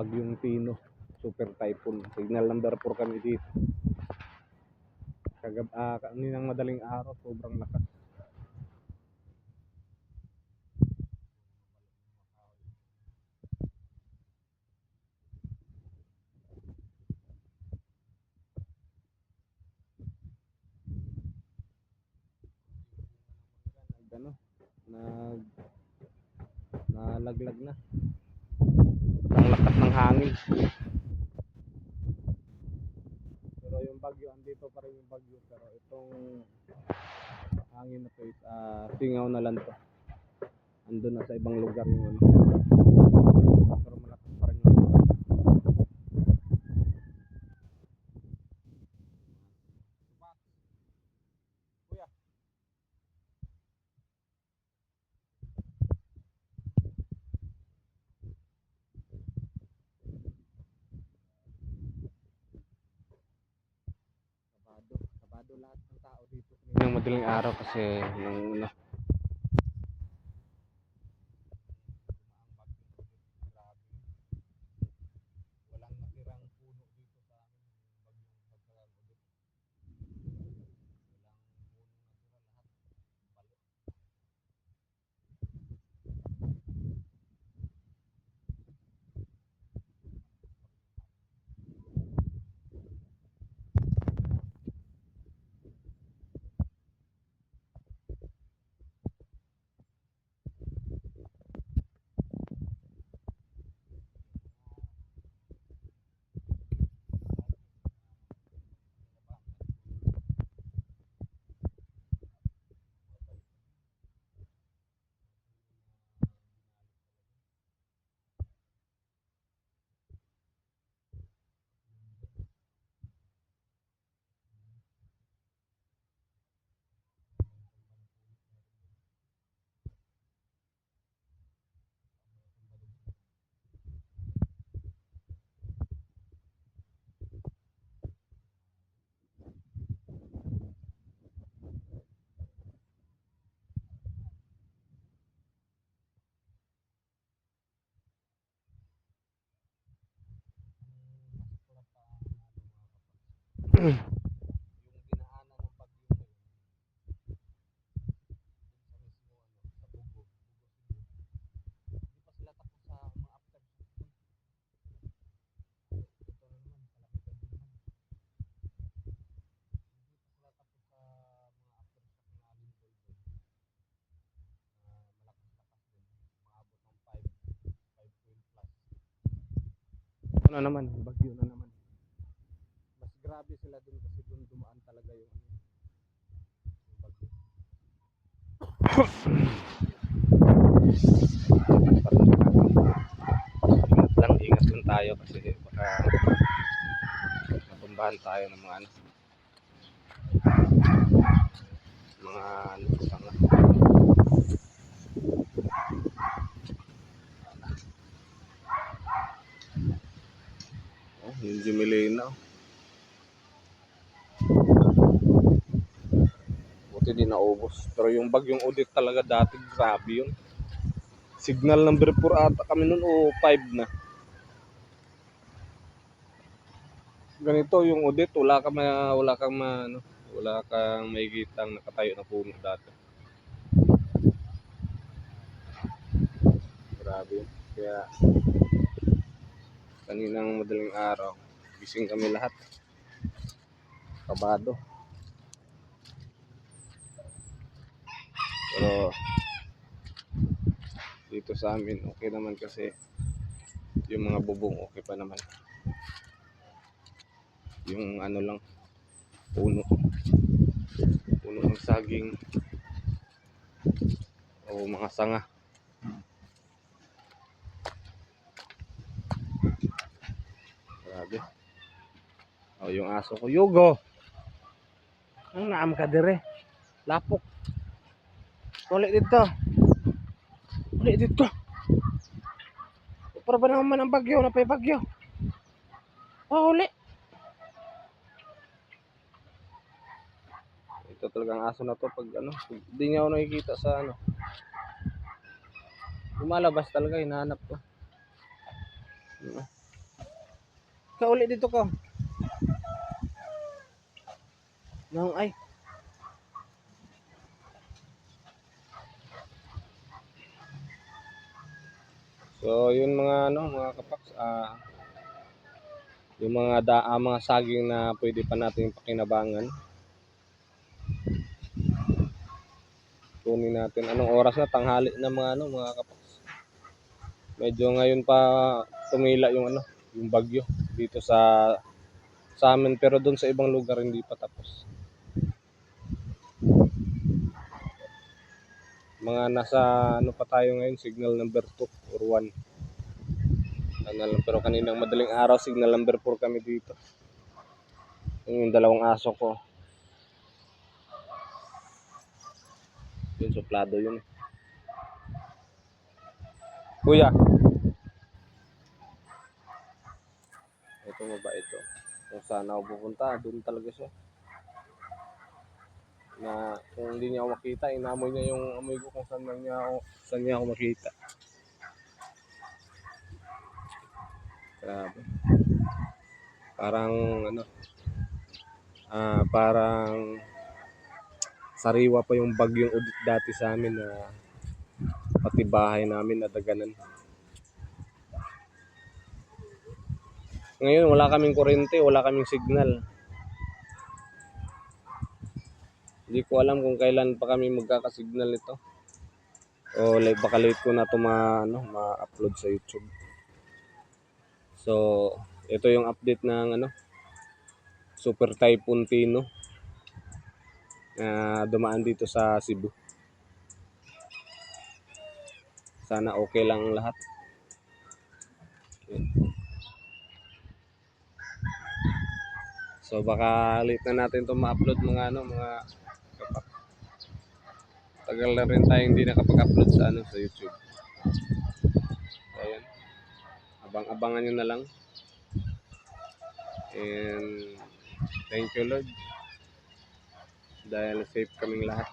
Bagyong Pino, super typhoon. Signal number 4 kami dito. Kagab ah, kaninang madaling araw, sobrang lakas. Ano, nag nalaglag na. Lakas ng hangin. Pero yung bagyo, andito pa rin yung bagyo. Pero itong hangin na to is ah, singaw na lang to. Andun na sa ibang lugar yung ano. Pero malakas pa rin yung hangin. Kuya. Kabado, kabado lahat ng tao dito. Yung madaling araw kasi yung ano, walang natirang puno dito sa amin yung bagyong pagkagal ulit. Walang puno natira lahat. Balo. yung dinaanan ng bagyo na yun, dun sa mismo ano, sa Bugo, Bugo Cebu. Hindi pa sila tapos sa mga aftershock dun. Ito na naman, kalapitan din naman. Hindi pa sila tapos sa mga aftershock ng Alintol dun. Na malakas-lakas din. Maabot ng 5, 5 point plus. Ito na naman, bagyo na naman grabe sila dun kasi dun dumaan talaga yung ano lang, ingat lang tayo kasi baka matumbahan tayo ng mga ano mga ano tanga. Oh, yung Jimilena. oh. Buti di naubos. Pero yung bagyong udit talaga dati, grabe yun. Signal number 4 ata kami nun o 5 na. Ganito yung udit, wala kang ma, wala kang ma, ano, wala kang makikitang nakatayo na puno dati. Grabe. Kaya kaninang madaling araw, gising kami lahat. Kabado. Pero dito sa amin okay naman kasi yung mga bubong okay pa naman. Yung ano lang puno. Puno ng saging o mga sanga. Grabe. O yung aso ko, Yugo. Ang naam ka dire. Lapok. Ulit dito. Ulit dito. Para ba naman ang bagyo? Napay bagyo. Oh, uli. Ito talagang aso na to pag ano, pag di niya ako nakikita sa ano. Lumalabas talaga, hinahanap ko. Ka uli dito ka. Nang ay. So, yun mga ano, mga kapaks, ah yung mga da, ah, mga saging na pwede pa natin pakinabangan. Kunin natin anong oras na tanghali na mga ano, mga kapaks. Medyo ngayon pa tumila yung ano, yung bagyo dito sa sa amin pero doon sa ibang lugar hindi pa tapos. Mga nasa ano pa tayo ngayon, signal number 2 or 1. Ano pero kaninang madaling araw, signal number 4 kami dito. Yung, dalawang aso ko. Yun, suplado yun. Kuya. Ito ba ito? Kung saan ako pupunta, doon talaga siya. Na kung hindi niya ako makita, inamoy niya yung amoy ko kung saan niya ako, saan niya ako makita. Grabe. Parang ano, ah parang sariwa pa yung bagyong udit dati sa amin na pati bahay namin nadaganan. Ngayon wala kaming kuryente, wala kaming signal. Hindi ko alam kung kailan pa kami magkakasignal nito. O like, baka late ko na ito ma, ano, ma-upload sa YouTube. So, ito yung update ng ano, Super Typhoon Tino na dumaan dito sa Cebu. Sana okay lang ang lahat. Okay. So baka late na natin 'to ma-upload mga ano, mga kapak. Tagal na rin tayo hindi nakapag-upload sa ano sa YouTube. Ayan. Abang-abangan nyo na lang. And thank you Lord. Dahil safe kaming lahat.